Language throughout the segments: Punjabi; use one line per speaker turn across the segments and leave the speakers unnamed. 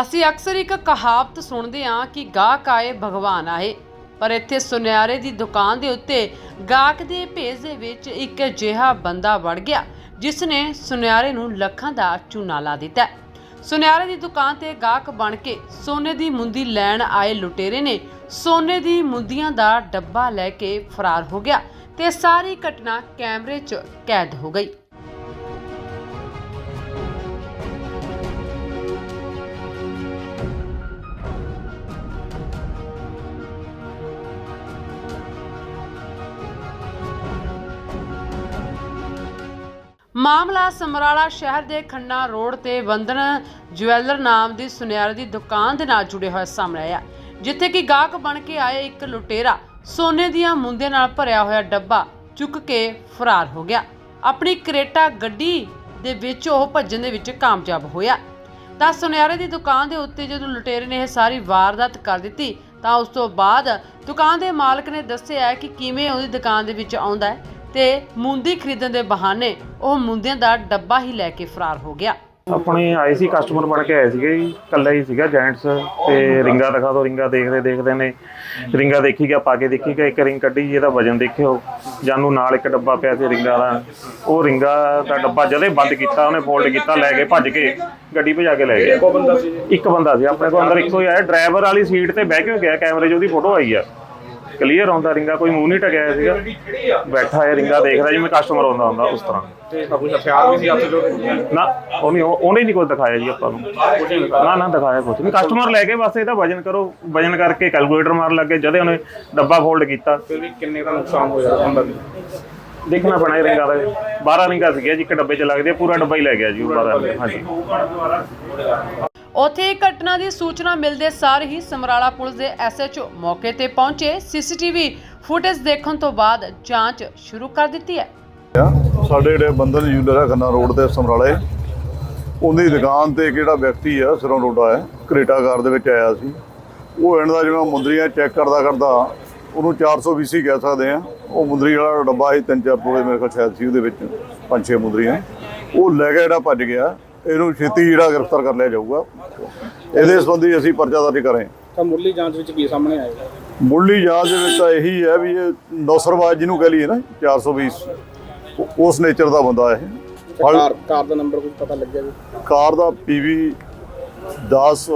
ਅਸੀਂ ਅਕਸਰ ਇੱਕ ਕਹਾਵਤ ਸੁਣਦੇ ਹਾਂ ਕਿ ਗਾਹਕ ਆਏ, ਭਗਵਾਨ ਆਏ। ਪਰ ਇੱਥੇ ਸੁਨਿਆਰੇ ਦੀ ਦੁਕਾਨ ਦੇ ਉੱਤੇ ਗਾਹਕ ਦੇ ਭੇਜ ਦੇ ਵਿੱਚ ਇੱਕ ਅਜਿਹਾ ਬੰਦਾ ਵੜ ਗਿਆ, ਜਿਸ ਨੇ ਸੁਨਿਆਰੇ ਨੂੰ ਲੱਖਾਂ ਦਾ ਚੂਨਾ ਲਾ ਦਿੱਤਾ। ਸੁਨਿਆਰੇ ਦੀ ਦੁਕਾਨ ਤੇ ਗਾਹਕ ਬਣ ਕੇ ਸੋਨੇ ਦੀ ਮੁੰਦੀ ਲੈਣ ਆਏ ਲੁਟੇਰੇ ਨੇ ਸੋਨੇ ਦੀ ਮੁੰਦੀਆਂ ਦਾ ਡੱਬਾ ਲੈ ਕੇ ਫਰਾਰ ਹੋ ਗਿਆ ਤੇ ਸਾਰੀ ਘਟਨਾ ਕੈਮਰੇ 'ਚ ਕੈਦ ਹੋ ਗਈ। ਮਾਮਲਾ ਸਮਰਾਲਾ ਸ਼ਹਿਰ ਦੇ ਖੰਨਾ ਰੋਡ ਤੇ ਵੰਦਨ ਜਵੈਲਰ ਨਾਮ ਦੀ ਸੁਨਿਆਰੇ ਦੀ ਦੁਕਾਨ ਦੇ ਨਾਲ ਜੁੜੇ ਹੋਇਆ ਸਾਹਮਣੇ ਆਇਆ ਜਿੱਥੇ ਕਿ ਗਾਹਕ ਬਣ ਕੇ ਆਏ ਇੱਕ ਲੁਟੇਰਾ ਸੋਨੇ ਦੀਆਂ ਮੁੰਦਿਆਂ ਨਾਲ ਭਰਿਆ ਹੋਇਆ ਡੱਬਾ ਚੁੱਕ ਕੇ ਫਰਾਰ ਹੋ ਗਿਆ। ਆਪਣੀ ਕਰੇਟਾ ਗੱਡੀ ਦੇ ਵਿੱਚ ਉਹ ਭੱਜਣ ਦੇ ਵਿੱਚ ਕਾਮਯਾਬ ਹੋਇਆ। ਤਾਂ ਸੁਨਿਆਰੇ ਦੀ ਦੁਕਾਨ ਦੇ ਉੱਤੇ ਜਦੋਂ ਲੁਟੇਰੇ ਨੇ ਇਹ ਸਾਰੀ ਵਾਰਦਾਤ ਕਰ ਦਿੱਤੀ, ਤਾਂ ਉਸ ਤੋਂ ਬਾਅਦ ਦੁਕਾਨ ਦੇ ਮਾਲਕ ਨੇ ਦੱਸਿਆ ਕਿ ਕਿਵੇਂ ਉਹਦੀ ਦੁਕਾਨ ਦੇ ਵਿੱਚ ਆਉਂਦਾ ਹੈ। ਤੇ ਮੁੰਦੀ ਖਰੀਦਣ ਦੇ ਬਹਾਨੇ ਉਹ ਮੁੰਦਿਆਂ ਦਾ ਡੱਬਾ ਹੀ ਲੈ ਕੇ ਫਰਾਰ ਹੋ ਗਿਆ।
ਆਪਣੇ ਆਏ ਸੀ ਕਸਟਮਰ ਬਣ ਕੇ ਆਏ ਸੀਗੇ ਜੀ ਇਕੱਲਾ ਹੀ ਸੀਗਾ ਜੈਂਟਸ ਤੇ ਰਿੰਗਾ ਦਿਖਾ ਦੋ ਰਿੰਗਾ ਦੇਖਦੇ ਦੇਖਦੇ ਨੇ ਰਿੰਗਾ ਦੇਖੀ ਗਿਆ ਪਾ ਕੇ ਦੇਖੀ ਗਿਆ ਇੱਕ ਰਿੰਗ ਕੱਢੀ ਜੀ ਇਹਦਾ ਵਜਨ ਦੇਖਿਓ ਜਾਨੂੰ ਨਾਲ ਇੱਕ ਡੱਬਾ ਪਿਆ ਸੀ ਰਿੰਗਾ ਦਾ ਉਹ ਰਿੰਗਾ ਦਾ ਡੱਬਾ ਜਦੇ ਬੰਦ ਕੀਤਾ ਉਹਨੇ ਫੋਲਡ ਕੀਤਾ ਲੈ ਕੇ ਭੱਜ ਕੇ ਗੱਡੀ ਭਜਾ ਕੇ ਲੈ ਗਿਆ।
ਇੱਕੋ ਬੰਦਾ ਸੀ।
ਇੱਕ ਬੰਦਾ ਸੀ ਆਪਣੇ ਕੋਲ ਅੰਦਰ ਇੱਕੋ ਹੀ ਆਇਆ ਡਰਾਈਵਰ ਵਾਲੀ ਸੀਟ ਤੇ ਬਹਿ ਕੇ ਗਿਆ ਕੈਮਰੇ 'ਚ ਉਹਦੀ ਫੋਟੋ ਆਈ ਆ। ਕਲੀਅਰ ਆਉਂਦਾ ਰਿੰਗਾ ਕੋਈ ਮੂੰਹ ਨਹੀਂ ਟਕਿਆ ਸੀਗਾ। ਬੈਠਾ ਹੈ ਰਿੰਗਾ ਦੇਖਦਾ ਜਿਵੇਂ ਕਸਟਮਰ ਆਉਂਦਾ ਹੁੰਦਾ ਉਸ ਤਰ੍ਹਾਂ।
ਤੇ ਕੋਈ ਹਥਿਆਰ ਵੀ ਸੀ ਹੱਥ ਜੋ
ਨਾ ਉਹਨੇ ਉਹਨੇ ਨਹੀਂ ਕੁਝ ਦਿਖਾਇਆ ਜੀ ਆਪਾਂ ਨੂੰ। ਨਾ ਨਾ ਦਿਖਾਇਆ ਕੁਝ ਨਹੀਂ। ਕਸਟਮਰ ਲੈ ਕੇ ਬਸ ਇਹਦਾ ਵਜਨ ਕਰੋ ਵਜਨ ਕਰਕੇ ਕੈਲਕੂਲੇਟਰ ਮਾਰਨ ਲੱਗੇ ਜਦੇ ਉਹਨੇ ਡੱਬਾ ਫੋਲਡ ਕੀਤਾ।
ਫਿਰ ਵੀ ਕਿੰਨੇ ਦਾ ਨੁਕਸਾਨ ਹੋਇਆ ਬੰਦਾ ਦੀ
ਦੇਖਣਾ ਪੈਣਾ ਇਹ ਰਿੰਗਾਂ ਦਾ 12 ਰਿੰਗਾਂ ਸੀਗੀਆਂ ਜੀ ਇੱਕ ਡੱਬੇ 'ਚ ਲੱਗਦੇ ਪੂਰਾ ਡੱਬਾ ਹੀ ਲੈ ਗਿਆ ਜੀ ਉਹ 12 ਰਿੰਗਾਂ ਹਾਂਜੀ।
ਉੱਥੇ ਇਹ ਘਟਨਾ ਦੀ ਸੂਚਨਾ ਮਿਲਦੇ ਸਾਰ ਹੀ ਸਮਰਾਲਾ ਪੁਲਿਸ ਦੇ ਐਸਐਚਓ ਮੌਕੇ ਤੇ ਪਹੁੰਚੇ। ਸੀਸੀਟੀਵੀ ਫੁਟੇਜ ਦੇਖਣ ਤੋਂ ਬਾਅਦ ਜਾਂਚ ਸ਼ੁਰੂ ਕਰ ਦਿੱਤੀ ਹੈ।
ਸਾਡੇ ਜਿਹੜੇ ਬੰਧਨ ਜੂਲਰ ਹੈ ਖੰਨਾ ਰੋਡ ਤੇ ਸਮਰਾਲੇ, ਉਹਦੀ ਦੁਕਾਨ ਤੇ ਕਿਹੜਾ ਵਿਅਕਤੀ ਆ, ਸਿਰੋਂ ਰੋਡਾ ਹੈ, ਕਰੇਟਾ ਕਾਰ ਦੇ ਵਿੱਚ ਆਇਆ ਸੀ। ਉਹ ਇਹਨਾਂ ਦਾ ਜਿਵੇਂ ਮੁੰਦਰੀਆਂ ਚੈੱਕ ਕਰਦਾ ਕਰਦਾ, ਉਹਨੂੰ 420 ਕਹਿ ਸਕਦੇ ਆ ਉਹ ਮੁੰਦਰੀ ਵਾਲਾ ਡੱਬਾ ਸੀ, ਤਿੰਨ ਚਾਰ ਪੂਰੇ ਮੇਰੇ ਕੋਲ ਸ਼ਾਇਦ ਸੀ ਉਹਦੇ ਵਿੱਚ, ਪੰਜ ਛੇ ਮੁੰਦਰੀਆਂ। ਉਹ ਲੈ ਕੇ ਜਿਹੜਾ ਭੱਜ ਗਿਆ, ਇਹਨੂੰ ਛੇਤੀ ਜਿਹੜਾ ਗ੍ਰਿਫਤਾਰ ਕਰ ਲਿਆ ਜਾਊਗਾ। ਇਹਦੇ ਸੰਬੰਧੀ ਅਸੀਂ ਪਰਚਾ ਦਰਜ ਕਰੇ
ਤਾਂ ਮੁੱਢਲੀ ਜਾਂਚ ਵਿੱਚ ਕੀ ਸਾਹਮਣੇ ਆਏਗਾ
ਮੁੱਢਲੀ ਜਾਂਚ ਦੇ ਵਿੱਚ ਤਾਂ ਇਹੀ ਹੈ ਵੀ ਇਹ ਨੌਸਰਵਾਜ ਜਿਹਨੂੰ ਕਹ ਲਈਏ ਨਾ 420 ਉਹ- ਉਸ ਨੇਚਰ ਦਾ ਬੰਦਾ ਇਹ।
ਕਾਰ ਕਾਰ ਦਾ ਨੰਬਰ ਕੁਝ ਪਤਾ ਲੱਗਿਆ ਜੀ
ਕਾਰ ਦਾ ਪੀਵੀ 10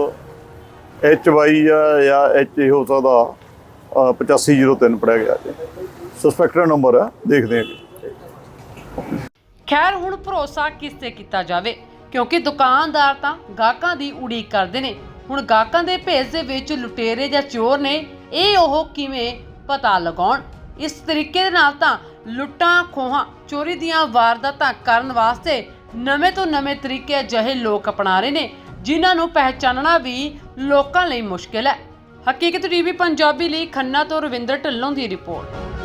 HY ਆ ਜਾਂ HA ਹੋ ਸਕਦਾ ਅ, 8503 ਪੜਿਆ ਗਿਆ ਜੀ। ਸਸਪੈਕਟਡ ਨੰਬਰ ਹੈ ਦੇਖਦੇ ਹਾਂ
ਖੈਰ ਹੁਣ ਭਰੋਸਾ ਕਿਸ ਤੇ ਕੀਤਾ ਜਾਵੇ? ਕਿਉਂਕਿ ਦੁਕਾਨਦਾਰ ਤਾਂ ਗਾਹਕਾਂ ਦੀ ਉਡੀਕ ਕਰਦੇ ਨੇ। ਹੁਣ ਗਾਹਕਾਂ ਦੇ ਭੇਸ ਦੇ ਵਿੱਚ ਲੁਟੇਰੇ ਜਾਂ ਚੋਰ ਨੇ, ਇਹ ਉਹ ਕਿਵੇਂ ਪਤਾ ਲਗਾਉਣ? ਇਸ ਤਰੀਕੇ ਦੇ ਨਾਲ ਤਾਂ ਲੁੱਟਾਂ ਖੋਹਾਂ, ਚੋਰੀ ਦੀਆਂ ਵਾਰਦਾਤਾਂ ਕਰਨ ਵਾਸਤੇ ਨਵੇਂ ਤੋਂ ਨਵੇਂ ਤਰੀਕੇ ਅਜਿਹੇ ਲੋਕ ਅਪਣਾ ਰਹੇ ਨੇ, ਜਿਨ੍ਹਾਂ ਨੂੰ ਪਹਿਚਾਨਣਾ ਵੀ ਲੋਕਾਂ ਲਈ ਮੁਸ਼ਕਿਲ ਹੈ। ਹਕੀਕਤ ਟੀਵੀ ਪੰਜਾਬੀ ਲਈ ਖੰਨਾ ਤੋਂ ਰਵਿੰਦਰ ਢਿੱਲੋਂ ਦੀ ਰਿਪੋਰਟ।